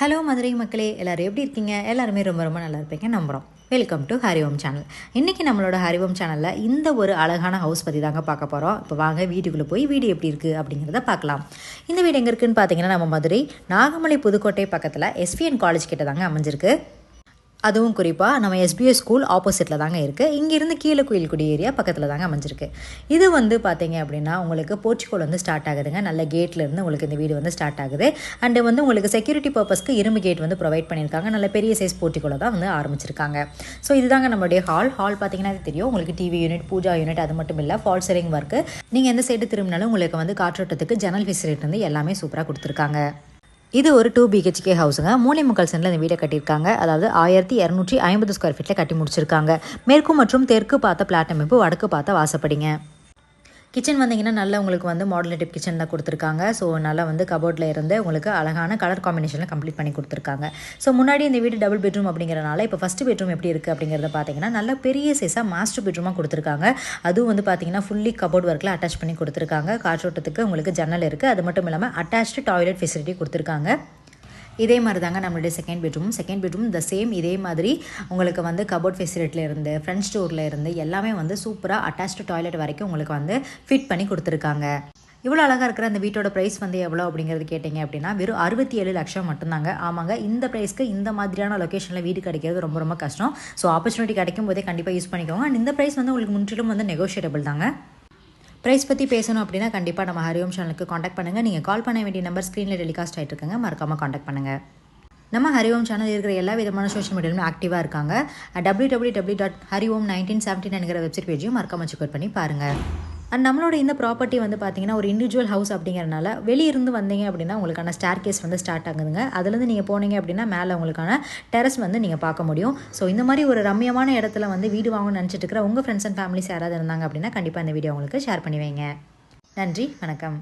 Hello Madurai மக்களே. எல்லோரும் எப்படி இருக்கீங்க? எல்லாருமே ரொம்ப ரொம்ப நல்லா இருப்பீங்க நம்புகிறோம் வெல்கம் டு ஹரிஓம் சேனல் இன்றைக்கி நம்மளோட ஹரிஓம் சேனலில் இந்த ஒரு அழகான ஹவுஸ் பற்றி தாங்க பார்க்க போகிறோம் இப்போ வாங்க வீட்டுக்குள்ளே போய் வீடு எப்படி இருக்குது அப்படிங்கிறத பார்க்கலாம். இந்த வீடு எங்கே இருக்குதுன்னு பார்த்தீங்கன்னா நம்ம மதுரை நாகமலை புதுக்கோட்டை பக்கத்தில் எஸ்பிஎன் காலேஜ் கிட்ட தாங்க அமைஞ்சிருக்கு. அதுவும் குறிப்பாக நம்ம எஸ்பிஎஸ் ஸ்கூல் ஆப்போசிட்டில் தாங்க இருக்குது இங்கேருந்து கீழே குடி ஏரியா பக்கத்தில் தாங்க அமைஞ்சிருக்கு. இது வந்து பார்த்தீங்க அப்படின்னா உங்களுக்கு போர்ச்சுகோல் வந்து ஸ்டார்ட் ஆகுதுங்க. நல்ல கேட்லேருந்து உங்களுக்கு இந்த வீடு வந்து ஸ்டார்ட் ஆகுது. அண்டு வந்து உங்களுக்கு செக்யூரிட்டி பர்பஸ்க்கு இரும்பு கேட் வந்து ப்ரொவைட் பண்ணியிருக்காங்க. நல்ல பெரிய சைஸ் போர்ச்சுகோலை தான் வந்து ஆரம்பிச்சிருக்காங்க. ஸோ இதுதாங்க நம்மளுடைய ஹால் ஹால் பார்த்தீங்கன்னா தெரியும். உங்களுக்கு டிவி யூனிட் பூஜா யூனிட் அது மட்டும் இல்லை ஃபால் செரிங் ஒர்க்கு நீங்கள் எந்த சைடு திரும்பினாலும் உங்களுக்கு வந்து காற்றோட்டத்துக்கு ஜன்னல் ஃபெசிலிட்டி வந்து எல்லாமே சூப்பராக கொடுத்துருக்காங்க. இது ஒரு டூ பிஹெச்கே ஹவுஸுங்க மூளை முக்கால் சென்டில் இந்த வீடை கட்டியிருக்காங்க. அதாவது ஆயிரத்தி இரநூற்றி ஐம்பது ஸ்கொயர் ஃபீட்டில் கட்டி முடிச்சிருக்காங்க. மேற்கு மற்றும் தெற்கு பார்த்த பிளாட் அமைப்பு வடக்கு பார்த்த வாசப்படிங்க. கிச்சன் வந்தீங்கன்னா நல்லா உங்களுக்கு வந்து மாடலேட்டிவ் கிச்சன் தான் கொடுத்துருக்காங்க. ஸோ நல்லா வந்து கபோர்டில் இருந்து உங்களுக்கு அழகான கலர் காம்பினேஷனில் கம்ப்ளீட் பண்ணி கொடுத்துருக்காங்க. ஸோ முன்னாடி இந்த வீடு டபுள் பெட்ரூம் அப்படிங்கிறனால இப்போ ஃபஸ்ட்டு பெட்ரூம் எப்படி இருக்குது அப்படிங்கிறத பார்த்தீங்கன்னா நல்ல பெரிய சைஸாக மாஸ்டர் பெட்ரூமாக கொடுத்துருக்காங்க. அதுவும் வந்து பார்த்தீங்கன்னா ஃபுல்லி கபோர்ட் ஒர்க்கில் அட்டாச் பண்ணி கொடுத்துருக்காங்க. காற்றோட்டத்துக்கு உங்களுக்கு ஜன்னல் இருக்குது அது மட்டும் இல்லாமல் அட்டாச்டு டாய்லெட் ஃபெசிலிட்டி கொடுத்துருக்காங்க. இதே மாதிரி தாங்க நம்மளுடைய second bedroom second bedroom the same இதே மாதிரி உங்களுக்கு வந்து கபோர்ட் ஃபெசிலிட்டியில் இருந்து ஃப்ரண்ட் ஸ்டோரில் இருந்து எல்லாமே வந்து சூப்பராக அட்டாச்டு டாய்லெட் வரைக்கும் உங்களுக்கு வந்து ஃபிட் பண்ணி கொடுத்துருக்காங்க. இவ்வளோ அழகாக இருக்கிற அந்த வீட்டோட ப்ரைஸ் வந்து எவ்வளோ அப்படிங்கிறது கேட்டிங்க அப்படின்னா வெறும் அறுபத்தி ஏழு லட்சம் மட்டும்தாங்க. ஆமாங்க இந்த ப்ரைஸ்க்கு இந்த மாதிரியான லொக்கேஷனில் வீடு கிடைக்கிறது ரொம்ப ரொம்ப கஷ்டம். ஸோ ஆப்பர்ச்சுனிட்டி கிடைக்கும் போதே கண்டிப்பாக யூஸ் பண்ணிக்கோங்க. அண்ட் இந்த ப்ரைஸ் வந்து உங்களுக்கு முற்றிலும் வந்து நெகோஷியபிள் தாங்க. ப்ரைஸ் பற்றி பேசணும் அப்படின்னா கண்டிப்பாக நம்ம ஹரிஓம் சேனலுக்கு காண்டாக்ட் பண்ணுங்கள் நீங்கள் கால் பண்ண வேண்டிய நம்பர் ஸ்க்ரீனில் டெலிகாஸ்ட் ஆகிட்டு இருக்குங்க. மறக்காமல் காண்டாக்ட் பண்ணுங்கள் நம்ம ஹரிஓம் சேனல் இருக்கிற எல்லா விதமான சோஷியல் மீடியாலும் ஆக்டிவாக இருக்காங்க. W W W dot Hariom nineteen seventeen என்கிற வெப்சைட் பேஜையும் மறக்காமல் செக் பண்ணி பாருங்கள் அண்ட் நம்மளோட இந்த ப்ராப்பர்ட்டி வந்து பார்த்தீங்கன்னா ஒரு இண்டிவிஜுவல் ஹவுஸ் அப்படிங்கிறனால வெளியிருந்து வந்தீங்க அப்படின்னா உங்களுக்கான ஸ்டார் கேஸ் வந்து ஸ்டார்ட் ஆகுதுங்க. அதுலேருந்து நீங்கள் போனீங்க அப்படின்னா மேலே உங்களுக்கான டெரஸ் வந்து நீங்கள் பார்க்க முடியும். ஸோ இந்த மாதிரி ஒரு ரம்யமான இடத்துல வந்து வீடு வாங்கணும்னு நினச்சிட்டு இருக்கிற உங்கள் ஃப்ரெண்ட்ஸ் அண்ட் ஃபேமிலிஸ் யாராவது இருந்தாங்க அப்படின்னா கண்டிப்பாக இந்த வீடியோ உங்களுக்கு ஷேர் பண்ணி வைங்க. நன்றி வணக்கம்.